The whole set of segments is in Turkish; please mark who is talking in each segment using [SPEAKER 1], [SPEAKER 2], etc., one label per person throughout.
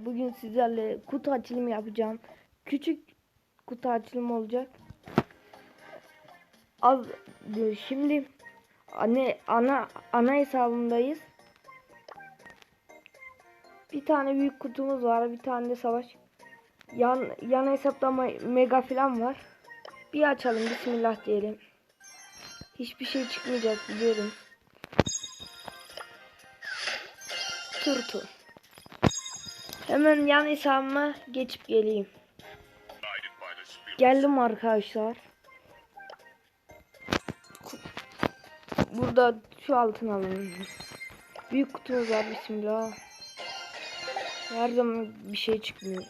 [SPEAKER 1] Bugün sizlerle kutu açılımı yapacağım. Küçük kutu açılımı olacak. Az şimdi anne ana ana hesabımdayız. Bir tane büyük kutumuz var, bir tane de savaş. Yan yan hesapta me- mega falan var. Bir açalım bismillah diyelim. Hiçbir şey çıkmayacak biliyorum. Turtu. Hemen yan hesabıma geçip geleyim. Geldim arkadaşlar. Burada şu altın alalım. Büyük kutumuz var bismillah. Her zaman bir şey çıkmıyor.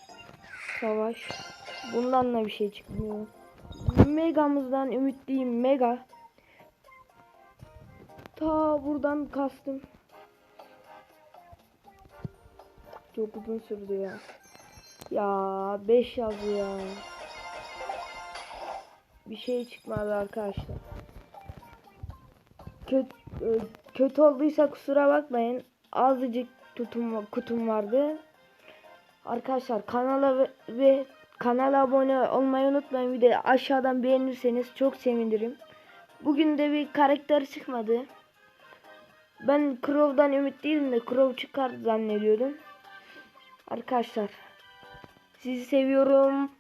[SPEAKER 1] Savaş. Bundan da bir şey çıkmıyor. Megamızdan ümitliyim mega. Ta buradan kastım. Çok uzun sürdü ya. Ya 5 yazıyor ya. Bir şey çıkmadı arkadaşlar. Kötü, kötü olduysa kusura bakmayın. Azıcık tutum kutum vardı. Arkadaşlar kanala ve, ve kanala abone olmayı unutmayın. Bir de aşağıdan beğenirseniz çok sevinirim. Bugün de bir karakter çıkmadı. Ben Crow'dan ümitliydim de Crow çıkar zannediyordum. Arkadaşlar sizi seviyorum.